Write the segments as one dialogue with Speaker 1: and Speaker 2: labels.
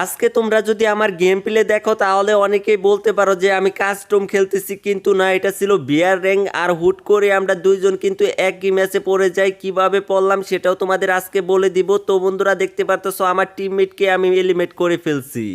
Speaker 1: আজকে তোমরা যদি আমার গেম প্লে দেখো, তাহলে অনেকেই বলতে পারো যে আমি কাস্টম খেলতেছি, কিন্তু না, এটা ছিল বিয়ার র্যাঙ্ক আর হুট করে আমরা দুইজন কিন্তু একই ম্যাচে পড়ে যাই, কীভাবে পড়লাম সেটাও তোমাদের আজকে বলে দিব। তো বন্ধুরা দেখতে পারতো আমার টিমমেটকে আমি এলিমেট করে ফেলছি।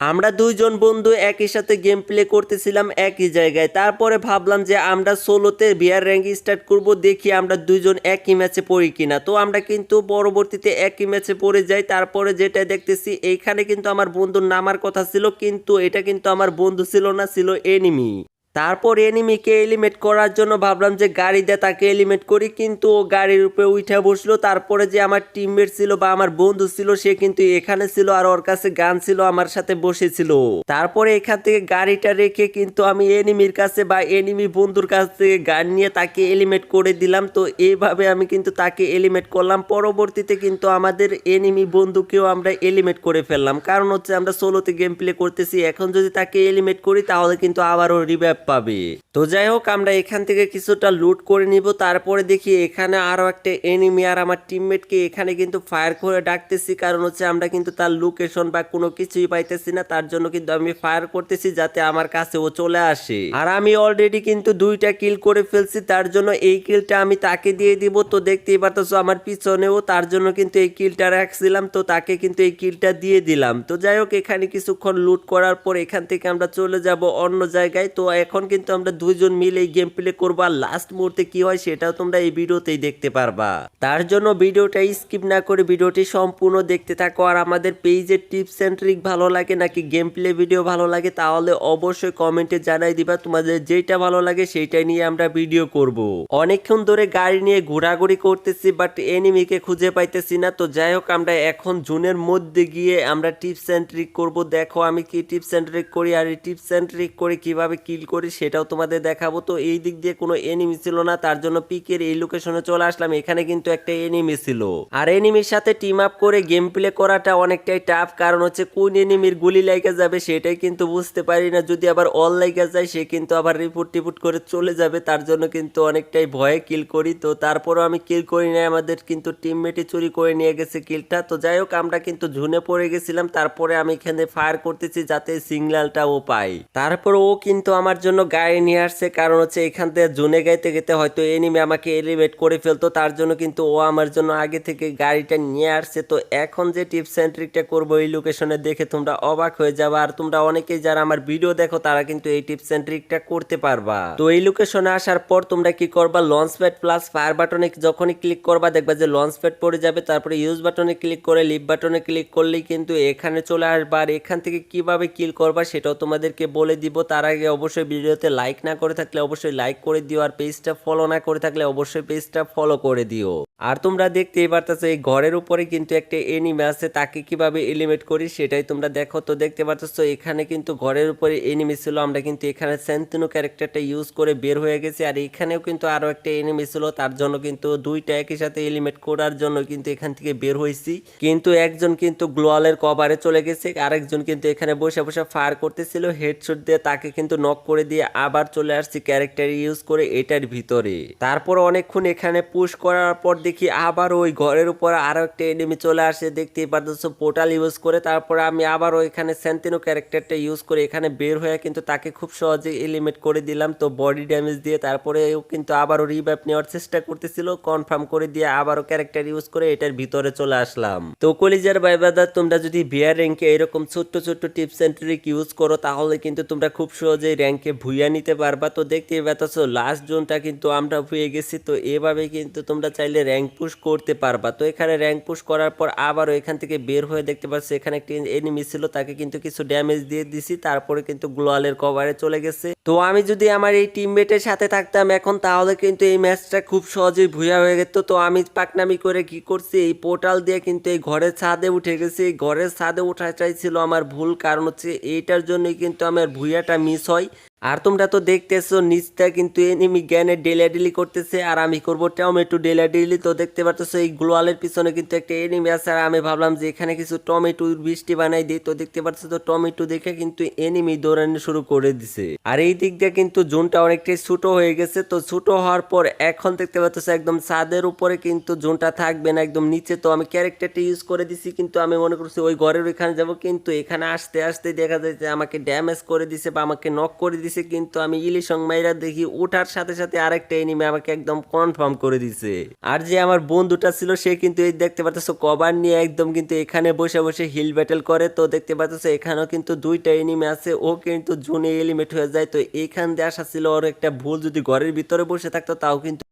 Speaker 1: আমরা দুইজন বন্ধু একই সাথে গেম প্লে করতেছিলাম একই জায়গায়। তারপরে ভাবলাম যে আমরা সোলোতে বিয়ার র্যাঙ্ক স্টার্ট করব, দেখি আমরা দুইজন একই ম্যাচে পড়ি কিনা। তো আমরা কিন্তু পরবর্তীতে একই ম্যাচে পড়ে যাই। তারপরে যেটা দেখতেছি, এইখানে কিন্তু আমার বন্ধুর নামার কথা ছিল, কিন্তু এটা কিন্তু আমার বন্ধু ছিল না, ছিল এনিমি তারপর এনিমিকে এলিমেট করার জন্য ভাবলাম যে গাড়ি দিয়ে তাকে এলিমেট করি, কিন্তু ও গাড়ির উপরে উঠে বসল। তারপরে যে আমার টিমমেট ছিল বা আমার বন্ধু ছিল, সে কিন্তু এখানে ছিল আর ওর কাছে গান ছিল, আমার সাথে বসেছিল। তারপরে এখান থেকে গাড়িটা রেখে কিন্তু আমি এনিমির কাছে বা এনিমি বন্ধুর কাছ থেকে গান নিয়ে তাকে এলিমেট করে দিলাম। তো এইভাবে আমি কিন্তু তাকে এলিমেট করলাম। পরবর্তীতে কিন্তু আমাদের এনিমি বন্ধুকেও আমরা এলিমেট করে ফেললাম। কারণ হচ্ছে আমরা সোলোতে গেম প্লে করতেছি। এখন যদি তাকে এলিমেট করি, তাহলে কিন্তু আবারও রিভাইভ পাবে। তো যাই হোক আমরা এখান থেকে কিছুটা লুট করে নিব। তারপরে দেখি এখানে আরও একটা এনিমি আর আমার টিমমেটকে এখানে কিন্তু ফায়ার করে ডাকতেছি। কারণ হচ্ছে আমরা কিন্তু তার লোকেশন বা কোনো কিছুই পাইতেছি না। তার জন্য কিন্তু আমি ফায়ার করতেছি যাতে আমার কাছে ও চলে আসে। আর আমি অলরেডি কিন্তু দুইটা কিল করে ফেলছি। তার জন্য এই কিলটা আমি তাকে দিয়ে দিব। তো দেখতেই পারতেছো আমার পিছনেও তার জন্য কিন্তু এই কিলটা রাখছিলাম। তো তাকে কিন্তু এই কিলটা দিয়ে দিলাম। তো যাই হোক এখানে কিছুক্ষণ লুট করার পর এখান থেকে আমরা চলে যাব অন্য জায়গায়। তো এখন কিন্তু আমরা দুইজন মিলে এই গেম প্লে করব আর লাস্ট মুহূর্তে কি হয় সেটাও তোমরা এই ভিডিওতেই দেখতে পারবা। তার জন্য ভিডিওটা স্কিপ না করে ভিডিওটি সম্পূর্ণ দেখতে থাকো আর আমাদের পেজের টিপস অ্যান্ড ট্রিক ভালো লাগে নাকি গেম প্লে ভিডিও ভালো লাগে তাহলে অবশ্যই কমেন্টে জানাই দিবা। তোমাদের যেটা ভালো লাগে সেইটাই নিয়ে আমরা ভিডিও করব। অনেকক্ষণ ধরে গাড়ি নিয়ে ঘোরাঘুরি করতেছি বাট এনিমিকে খুঁজে পাইতেছি না। তো যাই হোক, আমরা এখন জুনের মধ্যে গিয়ে আমরা টিপস অ্যান্ড ট্রিক করব। দেখো আমি কি টিপস অ্যান্ড ট্রিক করি আর এই টিপস অ্যান্ড ট্রিক করে কীভাবে কিল করি সেটাও তোমাদের দেখাবো। তো এই দিক দিয়ে কোনো এনিমি ছিল না, তার জন্য পিকের এই লোকেশনে চলে আসলাম। এখানে কিন্তু একটা এনিমি ছিল। আর এনিমির সাথে টিম আপ করে গেম প্লে করাটা অনেকটাই টাফ কারণ হচ্ছে কোন এনিমির গুলি লাইগা যাবে সেটাই কিন্তু বুঝতে পারি না। যদি আবার অল লাইগা যায়, সে কিন্তু আবার রিপোর্ট টিপুট করে চলে যাবে। তার জন্য কিন্তু অনেকটাই ভয়ে কিল করি। তো তারপরও আমি কিল করি নাই। আমাদের কিন্তু টিমমেটই চুরি করে নিয়ে গেছে কিলটা তো যাই হোক, আমরা কিন্তু ঝুনে পড়ে গেছিলাম। তারপরে আমি এখানে ফায়ার করতেছি যাতে সিগন্যালটা ও পাই। তারপর ও কিন্তু আমার জন্য গাড়ি নিয়ে আসছে। কারণ হচ্ছে এখান থেকে জুনে গাইতে গেতে হয়তো এনিমি আমাকে এলিভেট করে ফেলতো। তার জন্য কিন্তু ও আমার জন্য আগে থেকে গাড়িটা নিয়ে আসছে। তো এখন যে টিপস সেন্ট্রিকটা করব এই লোকেশনে দেখে তোমরা অবাক হয়ে যাবে। আর তোমরা অনেকেই যারা আমার ভিডিও দেখো, তারা কিন্তু এই টিপস সেন্ট্রিকটা করতে পারবা। তো এই লোকেশনে আসার পর তোমরা কি করবা? লঞ্চ প্যাড প্লাস ফায়ার বাটনে যখনই ক্লিক করবা, দেখবা যে লঞ্চ প্যাড পড়ে যাবে। তারপরে ইউজ বাটনে ক্লিক করে লিভ বাটনে ক্লিক করলেই কিন্তু এখানে চলে আসবা। আর এখান থেকে কীভাবে কিল করবা, সেটাও তোমাদেরকে বলে দিব। তার আগে অবশ্যই ভিডিওতে লাইক না করে থাকলে অবশ্যই লাইক করে দিও আর পেজটা ফলো না করে থাকলে অবশ্যই পেজটা ফলো করে দিও। আর তোমরা দেখতেই পারতেছো, এই ঘরের উপরে কিন্তু একটা এনিমি আছে, তাকে কীভাবে এলিমেট করি সেটাই তোমরা দেখো। তো দেখতে পারতেছো, এখানে কিন্তু ঘরের উপরে এনিমি ছিল, আমরা কিন্তু এখানে সেন্তিনো ক্যারেক্টারটা ইউজ করে বের হয়ে গেছি। আর এখানেও কিন্তু আরও একটা এনিমি ছিল, তার জন্য কিন্তু দুইটা একই সাথে এলিমেট করার জন্য কিন্তু এখান থেকে বের হয়েছি। কিন্তু একজন কিন্তু গ্লোয়ালের কভারে চলে গেছে, আরেকজন কিন্তু এখানে বসে বসে ফায়ার করতেছিল হেডশট দিয়ে তাকে কিন্তু নক করে দিয়ে আবার চলে আসছি ক্যারেক্টার ইউজ করে এটার ভিতরে। তারপর অনেকক্ষণ এখানে পুশ করার পর দেখি আবার ওই ঘরের উপর আরও একটা এনিমি চলে আসে, দেখতেই পারতেছো পোর্টাল ইউজ করে তারপরে আমি আবার ওইখানে স্যান্তিনো ক্যারেক্টারটা ইউজ করে এখানে বের হয়ে কিন্তু তাকে খুব সহজে এলিমেট করে দিলাম। তো বডি ড্যামেজ দিয়ে তারপরে ও কিন্তু আবারও রিভাইভ নেওয়ার চেষ্টা করতেছিল কনফার্ম করে দিয়ে আবারও ক্যারেক্টার ইউজ করে এটার ভিতরে চলে আসলাম। তো কলিজার বাইবাদার তোমরা যদি বিয়ার র্যাঙ্কে এরকম ছোট্ট ছোট্ট টিপস অ্যান্ড ট্রিক ইউজ করো, তাহলে কিন্তু তোমরা খুব সহজেই র্যাঙ্কে ভুইয়া নিতে পারবা। তো দেখতেই পাচ্ছ লাস্ট জোনটা কিন্তু আমরা ভুয়ে গেছি, তো এভাবে কিন্তু তোমরা চাইলে র্যাঙ্ক পুশ করতে পারবা। তো এখানে র্যাঙ্ক পুশ করার পর আবারও এখান থেকে বের হয়ে দেখতে পাচ্ছি, এখানে একটি এনিমি ছিল, তাকে কিন্তু কিছু ড্যামেজ দিয়ে দিছি, তারপরে কিন্তু গ্লোয়ালের কভারে চলে গেছে। তো আমি যদি আমার এই টিমমেটের সাথে থাকতাম এখন, তাহলে কিন্তু এই ম্যাচটা খুব সহজেই ভুয়া হয়ে গেত তো আমি পাকনামি করে কি করছি? এই পোর্টাল দিয়ে কিন্তু এই ঘরের ছাদে উঠে গেছি। এই ঘরের ছাদে ওঠা চাইছিল আমার ভুল কারণ হচ্ছে এইটার জন্যই কিন্তু আমার ভুইয়াটা মিস হয়। আর তোমরা তো দেখতেছো, নিচটা কিন্তু এনিমি জ্ঞানের ডেলাডিলি করতেছে। আর আমি করব টমেটো ডেলাডিলি। তো দেখতে পারতেছো, এই গ্লোয়ালের পিছনে কিন্তু একটা এনিমি আছে। আর আমি ভাবলাম যে এখানে কিছু টমেটো বৃষ্টি বানাই দিই। তো দেখতে পাচ্ছ তো টমেটো দেখে কিন্তু এনিমি দৌড়ানো শুরু করে দিছে। আর এই দিক দিয়ে কিন্তু জোনটা অনেকটাই ছোট হয়ে গেছে। তো ছোট হওয়ার পর এখন দেখতে পাচ্ছ একদম ছাদের উপরে কিন্তু জোনটা থাকবে না, একদম নিচে। তো আমি ক্যারেক্টারটা ইউজ করে দিছি, কিন্তু আমি মনে করছি ওই ঘরের ওইখানে যাব, কিন্তু এখানে আসতে আসতে দেখা যায় যে আমাকে ড্যামেজ করে দিছে বা আমাকে নক করে দিছে, কিন্তু আমি ইলিশং মাইরা দেখি ওঠার সাথে সাথে আরেকটা এনিমে আমাকে একদম কনফার্ম করে দিছে। আর যে আমার বন্ধুটা ছিল, সে কিন্তু এই দেখতে পাচ্ছ কভার নিয়ে একদম কিন্তু এখানে বসে বসে হিল ব্যাটেল করে। তো দেখতে পাচ্ছ এখানেও কিন্তু দুইটা এনিমে আছে, ও কিন্তু জোনে এলিমেট হয়ে যায়। তো এইখান দিয়ে আসা ছিল ওর একটা ভুল যদি ঘরের ভিতরে বসে থাকতো তাও কিন্তু